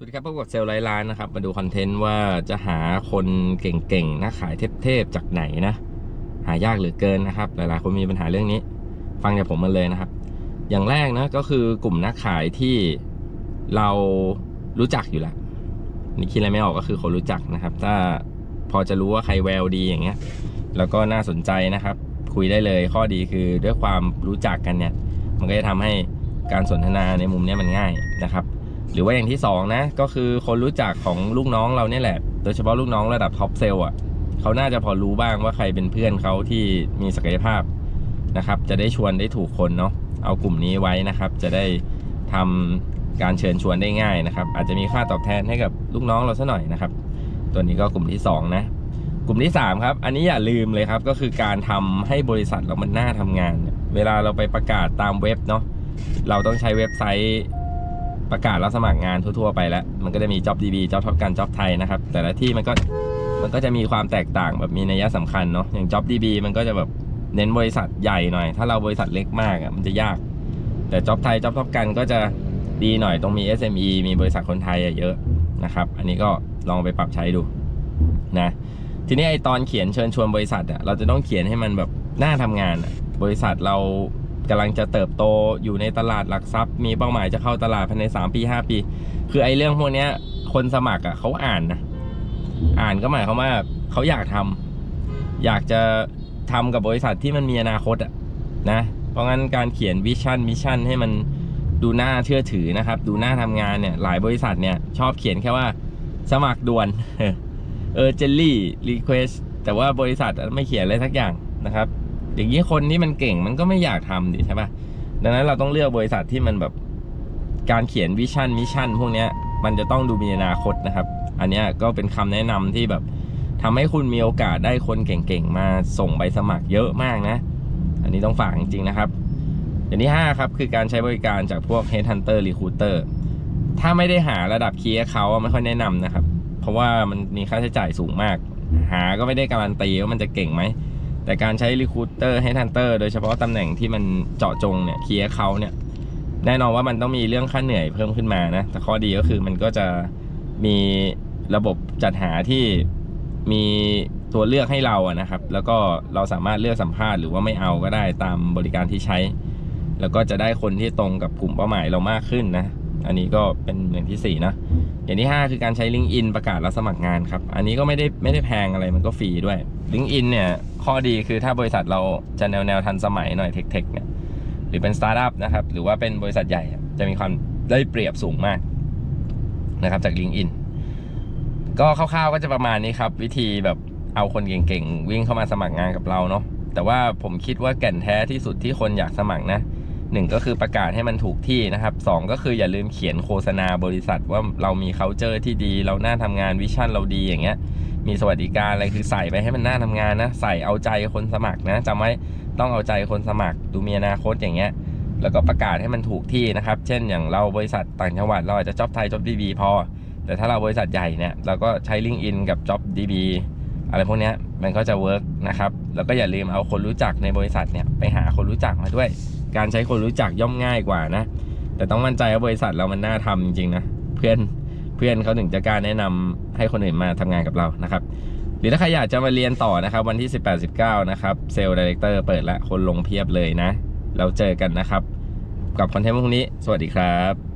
สวัสดีครับพบกับเซลล์ไลน์ล้านนะครับ มาดูคอนเทนต์ว่าจะหาคนเก่งๆนะขายเทพๆจากไหนนะ หายากเหลือเกินนะครับ หลายๆคนมีปัญหาเรื่องนี้ ฟังจากผมมาเลยนะครับ อย่างแรกนะก็คือกลุ่มนักขายที่เรารู้จักอยู่แล้วนี่คิดอะไรไม่ออกก็คือคนรู้จักนะครับ ถ้าพอจะรู้ว่าใครแววดีอย่างเงี้ย แล้วก็น่าสนใจนะครับ คุยได้เลยข้อดีคือด้วยความรู้จักกันเนี่ย มันก็จะทำให้การสนทนาในมุมนี้มันง่ายนะครับ หรือว่าอย่างที่สองนะ ก็คือคนรู้จักของลูกน้องเราเนี่ยแหละ โดยเฉพาะลูกน้องระดับท็อปเซล์อะเขาน่าจะพอรู้บ้างว่าใครเป็นเพื่อนเขาที่มีศักยภาพนะครับ จะได้ชวนได้ถูกคนเนาะเอากลุ่มนี้ไว้นะครับ จะได้ทำการเชิญชวนได้ง่ายนะครับ อาจจะมีค่าตอบแทนให้กับลูกน้องเราซะหน่อยนะครับ ตัวนี้ก็กลุ่มที่สองนะ กลุ่มที่สามครับ อันนี้อย่าลืมเลยครับ ก็คือการทำให้บริษัทเรามันน่าทำงาน เวลาเราไปประกาศตามเว็บเนาะเราต้องใช้เว็บไซต์ ประกาศรับสมัครงานทั่วๆไปแล้ว มันก็จะมี JobDB Job Top กัน Job ไทยนะครับ แต่ละที่มันก็มันก็จะมีความแตกต่างแบบมีนัยสำคัญเนาะอย่าง JobDB มันก็จะแบบเน้นบริษัทใหญ่หน่อย ถ้าเราบริษัทเล็กมากอะมันจะยาก แต่ Job ไทย Job Top กันก็จะดีหน่อยตรงมี SME มีบริษัทคนไทยเยอะนะครับ อันนี้ก็ลองไปปรับใช้ดูนะทีนี้ไอตอนเขียนเชิญชวนบริษัทอะเราจะต้องเขียนให้มันแบบน่าทำงานบริษัทเรา กำลังจะเติบโตอยู่ในตลาดหลักทรัพย์ มีเป้าหมายจะเข้าตลาดภายใน 3 ปี 5 ปี คือไอเรื่องพวกนี้คนสมัครอะเขาอ่านนะอ่านก็หมายความว่าเขาอยากทำอยากจะทำกับบริษัทที่มันมีอนาคตอะนะเพราะงั้นการเขียนวิชั่นมิชชั่นให้มันดูน่าเชื่อถือนะครับ ดูน่าทำงานเนี่ยหลายบริษัทเนี่ยชอบเขียนแค่ว่าสมัครด่วนเออเจลลี่รีเควสแต่ว่าบริษัทไม่เขียนอะไรสักอย่างนะครับ อย่างนี้คนที่มันเก่งมันก็ไม่อยากทำดิใช่ปะดังนั้นเราต้องเลือกบริษัทที่มันแบบการเขียนวิชั่นมิชชั่นพวกเนี้ยมันจะต้องดูมีอนาคตนะครับ อันนี้ก็เป็นคำแนะนำที่แบบทำให้คุณมีโอกาสได้คนเก่งๆมาส่งใบสมัครเยอะมากนะ อันนี้ต้องฝากจริงๆนะครับ อย่างที่ 5 ครับคือการใช้บริการจากพวก Headhunter Recruiter ถ้าไม่ได้หาระดับคีย์เขาไม่ค่อยแนะนำนะครับ เพราะว่ามันมีค่าใช้จ่ายสูงมาก หาก็ไม่ได้การันตีว่ามันจะเก่งไหม แต่การใช้ Recruiter Headhunter โดยเฉพาะตำแหน่งที่มันเจาะจงเนี่ยเคลีย์เขาเนี่ยแน่นอนว่ามันต้องมีเรื่องค่าเหนื่อยเพิ่มขึ้นมานะ แต่ข้อดีก็คือมันก็จะมีระบบจัดหาที่มีตัวเลือกให้เราอะนะครับ แล้วก็เราสามารถเลือกสัมภาษณ์หรือว่าไม่เอาก็ได้ตามบริการที่ใช้ แล้วก็จะได้คนที่ตรงกับกลุ่มเป้าหมายเรามากขึ้นนะ อันนี้ก็เป็นอย่างที่สี่นะ อย่างที่ 5 คือการใช้ LinkedIn ประกาศรับสมัครงานครับ อันนี้ก็ไม่ได้ไม่ได้แพงอะไรมันก็ฟรีด้วย LinkedIn เนี่ย ข้อดีคือถ้าบริษัทเราจะแนวแนวทันสมัยหน่อยเทคๆเนี่ยหรือเป็นสตาร์ทอัพนะครับ หรือว่าเป็นบริษัทใหญ่จะมีความได้เปรียบสูงมากนะครับจาก LinkedIn ก็คร่าวๆก็จะประมาณนี้ครับ วิธีแบบเอาคนเก่งๆ วิ่งเข้ามาสมัครงานกับเราเนาะแต่ว่าผมคิดว่าแก่นแท้ที่สุดที่คนอยากสมัครนะ หนึ่งก็คือประกาศให้มันถูกที่นะครับสองก็คืออย่าลืมเขียนโฆษณาบริษัทว่าเรามี c u เจอร์ที่ดี เราหน้าทำงานวิชั่นเราดีอย่างเงี้ย มีสวัสดิการอะไรคือใส่ไปให้มันหน่าทำงานนะ ใส่เอาใจคนสมัครนะจำไว้ต้องเอาใจคนสมัครดูมีอนาคตอย่างเงี้ย แล้วก็ประกาศให้มันถูกที่นะครับ เช่นอย่างเราบริษัทต่างจังหวัดเราอาจจะจ็อบไทยจ็อบดีบีพอ แต่ถ้าเราบริษัทใหญ่เนี่ยเราก็ใช้ l i n k ์อินกับ Job DB อะไรพวกเนี้ยมันก็จะเวิร์กนะครับ แล้วก็อย่าลืมเอาคนรู้จักในบริษัทเนี่ยไปหาคนรู้จักมาด้วย การใช้คนรู้จักย่อมง่ายกว่านะ แต่ต้องมั่นใจว่าบริษัทเรามันน่าทำจริงๆนะ เพื่อนเพื่อนเขาถึงจะกล้ารแนะนำให้คนอื่นมาทำงานกับเรานะครับ หรือถ้าใครอยากจะมาเรียนต่อนะครับ วันที่ 18-19 นะครับเซลล์ดีเลกเตอร์เปิดละคนลงเพียบเลยนะ เราเจอกันนะครับ กับคอนเทนต์พวกนี้ สวัสดีครับ